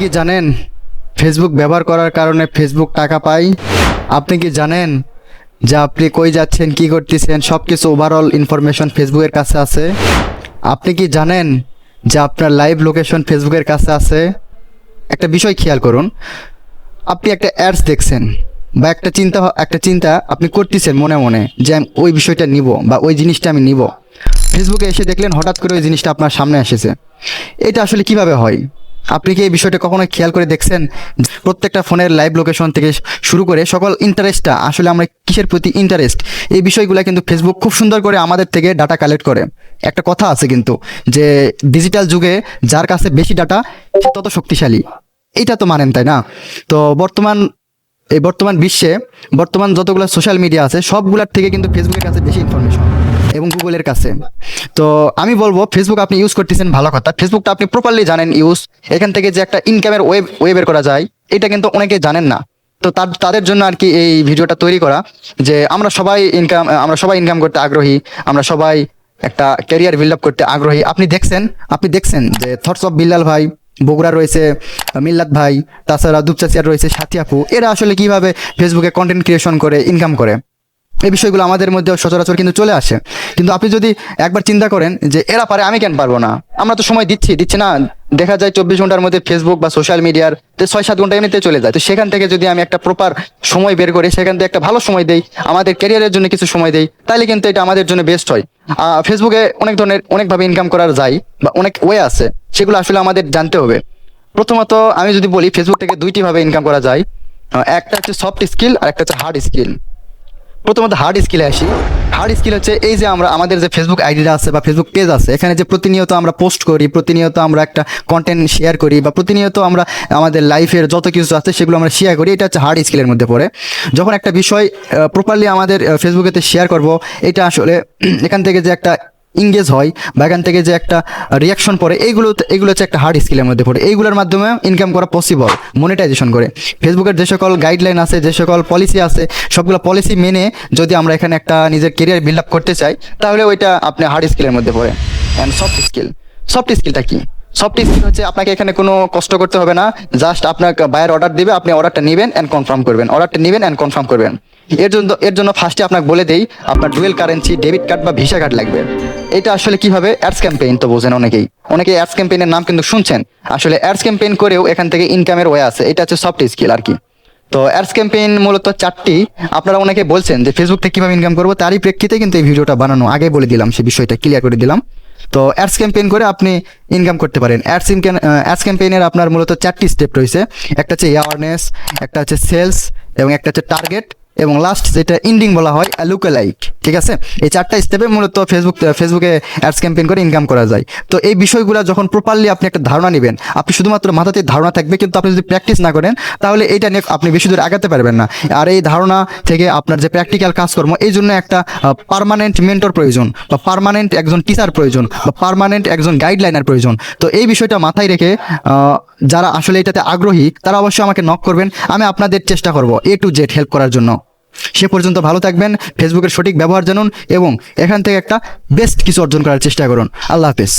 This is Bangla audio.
কি জানেন? ফেসবুক ব্যবহার করার কারণে ফেসবুক টাকা পায় আপনি কি জানেন যে আপনি কই যাচ্ছেন, কি করতেছেন? সব কিছু ওভারঅল ইনফরমেশন ফেসবুকের কাছে আছে। আপনি কি জানেন যে আপনার লাইভ লোকেশন ফেসবুকের কাছে আছে? একটা বিষয় খেয়াল করুন। আপনি একটা অ্যাডস দেখছেন বা একটা চিন্তা একটা চিন্তা আপনি করতেছেন মনে মনে যে আমি ওই বিষয়টা নিব বা ওই জিনিসটা আমি নিব। ফেসবুকে এসে দেখলেন হঠাৎ করে ওই জিনিসটা আপনার সামনে এসেছে। এটা আসলে কীভাবে হয়? আপনি কি এই বিষয়টা কখনো খেয়াল করে দেখছেন? প্রত্যেকটা ফোনের লাইভ লোকেশন থেকে শুরু করে সকল ইন্টারেস্টটা আসলে আমরা কিসের প্রতি ইন্টারেস্ট এই বিষয়গুলো কিন্তু ফেসবুক খুব সুন্দর করে আমাদের থেকে ডাটা কালেক্ট করে। একটা কথা আছে কিন্তু, যে ডিজিটাল যুগে যার কাছে বেশি ডাটা সে তত শক্তিশালী। এটা তো মানেন, তাই না? তো বর্তমান, এই বর্তমান বিশ্বে, বর্তমান যতগুলো সোশ্যাল মিডিয়া আছে, সবগুলোর থেকে কিন্তু ফেসবুকের কাছে বেশি ইনফরমেশন এবং গুগলের কাছে। তো আমি বলব ফেসবুক আপনি ইউজ করতেছেন, ভালো কথা। ফেসবুকটা আপনি প্রপারলি জানেন ইউজ এখান থেকে যে একটা ইনকামের ওয়েব ওয়েবের করা যায়, এটা কিন্তু অনেকে জানেন না। তো তার, তাদের জন্য আর কি এই ভিডিওটা তৈরি করা, যে আমরা সবাই ইনকাম আমরা সবাই ইনকাম করতে আগ্রহী, আমরা সবাই একটা ক্যারিয়ার বিল্ড আপ করতে আগ্রহী। আপনি দেখছেন আপনি দেখছেন যে থটস অফ বিল্লাল ভাই, বগুড়া রয়েছে, মিল্লাত ভাই, তাছাড়া দুপচাচিয়ার রয়েছে, সাথী আপু, এরা আসলে কীভাবে ফেসবুকে কন্টেন্ট ক্রিয়েশন করে ইনকাম করে? এই বিষয়গুলো আমাদের মধ্যে সচরাচর কিন্তু চলে আসে। কিন্তু আপনি যদি একবার চিন্তা করেন যে এরা পারে, আমি কেন পারব না? আমরা তো সময় দিচ্ছি দিচ্ছি না। দেখা যায় চব্বিশ ঘণ্টার মধ্যে ফেসবুক বা সোশ্যাল মিডিয়ার ছয় সাত ঘণ্টা এমনিতে চলে যায়। তো সেখান থেকে যদি আমি একটা প্রপার সময় বের করি, সেখান থেকে একটা ভালো সময় দেই, আমাদের ক্যারিয়ারের জন্য কিছু সময় দেই তাহলে কিন্তু এটা আমাদের জন্য বেস্ট হয়। ফেসবুকে অনেক ধরনের, অনেকভাবে ইনকাম করার যায় বা অনেক ওয়ে আছে। সেগুলো আসলে আমাদের জানতে হবে। প্রথমত আমি যদি বলি ফেসবুক থেকে দুইটি ভাবে ইনকাম করা যায়। একটা হচ্ছে সফট স্কিল আর একটা হচ্ছে হার্ড স্কিল প্রথমত হার্ড স্কিলে আসি। হার্ড স্কিল হচ্ছে এই যে আমরা, আমাদের যে ফেসবুক আইডিটা আছে বা ফেসবুক পেজ আছে, এখানে যে প্রতিনিয়ত আমরা পোস্ট করি, প্রতিনিয়ত আমরা একটা কন্টেন্ট শেয়ার করি বা প্রতিনিয়ত আমরা আমাদের লাইফের যত কিছু আছে সেগুলো আমরা শেয়ার করি, এটা হচ্ছে হার্ড স্কিলের মধ্যে পড়ে। যখন একটা বিষয় প্রপারলি আমাদের ফেসবুকেতে শেয়ার করব, এটা আসলে এখান থেকে যে একটা ইংগেজ হয় বা এখান থেকে যে একটা রিয়াকশন পড়ে, এইগুলো এগুলো হচ্ছে একটা হার্ড স্কিলের মধ্যে পড়ে। এইগুলোর মাধ্যমে ইনকাম করা পসিবল মনিটাইজেশন করে। ফেসবুকের যে সকল গাইডলাইন আছে, যে সকল পলিসি আছে, সবগুলো পলিসি মেনে যদি আমরা এখানে একটা নিজের কেরিয়ার বিল্ড আপ করতে চাই, তাহলে ওইটা আপনি হার্ড স্কিলের মধ্যে পড়ে। অ্যান্ড সফট স্কিল সফট স্কিলটা কি? সফট স্কিল হচ্ছে আপনাকে এখানে কোনো কষ্ট করতে হবে না। জাস্ট আপনার বায়ের অর্ডার দিবে, আপনি অর্ডারটা নেবেন অ্যান্ড কনফার্ম করবেন। অর্ডারটা নেবেন অ্যান্ড কনফার্ম করবেন। এর জন্য এর জন্য ফার্স্টে আপনাকে বলে দেই, আপনার ডুয়েল কারেন্সি ডেবিট কার্ড বা ভিসা কার্ড লাগবে। এটা আসলে কীভাবে? অ্যাডস ক্যাম্পেইন তো বোঝেন অনেকেই। অনেকে অ্যাডস ক্যাম্পেইনের নাম কিন্তু শুনছেন। আসলে অ্যাডস ক্যাম্পেইন করেও এখান থেকে ইনকামের ওয়ে আছে। এটা হচ্ছে সফট স্কিল আর কি। তো অ্যাডস ক্যাম্পেইন মূলত চারটি। আপনারা অনেকে বলছেন যে ফেসবুক থেকে কীভাবে ইনকাম করব, তারই প্রেক্ষিতে কিন্তু এই ভিডিওটা বানানো। আগে বলে দিলাম সেই বিষয়টা ক্লিয়ার করে দিলাম। তো অ্যাডস ক্যাম্পেইন করে আপনি ইনকাম করতে পারেন। অ্যাডস ইনকাম অ্যাডস ক্যাম্পেইনের আপনার মূলত চারটি স্টেপ রয়েছে। একটা হচ্ছে অ্যাওয়ারনেস একটা হচ্ছে সেলস এবং একটা হচ্ছে টার্গেট এবং লাস্ট যেটা ইন্ডিং বলা হয় লুকালাইক ঠিক আছে? এই চারটা স্টেপে মূলত ফেসবুক ফেসবুকে অ্যাডস ক্যাম্পেইন করে ইনকাম করা যায়। তো এই বিষয়গুলো যখন প্রপারলি আপনি একটা ধারণা নেবেন, আপনি শুধুমাত্র মাথাতে ধারণা থাকবে, কিন্তু আপনি যদি প্র্যাকটিস না করেন, তাহলে এটা নিয়ে আপনি বেশি দূর আগাতে পারবেন না। আর এই ধারণা থেকে আপনার যে প্র্যাকটিক্যাল কাজকর্ম, এই জন্য একটা পারমানেন্ট মেন্টর প্রয়োজন, বা পার্মানেন্ট একজন টিচার প্রয়োজন, বা পার্মানেন্ট একজন গাইডলাইনার প্রয়োজন। তো এই বিষয়টা মাথায় রেখে যারা আসলে এটাতে আগ্রহী, তারা অবশ্যই আমাকে নক করবেন। আমি আপনাদের চেষ্টা করব এ টু জেড হেল্প করার জন্য। সে পর্যন্ত ভালো থাকবেন ফেসবুকের সঠিক ব্যবহার জানুন এবং এখান থেকে একটা বেস্ট কিছু অর্জন করার চেষ্টা করুন। আল্লাহ হাফেজ।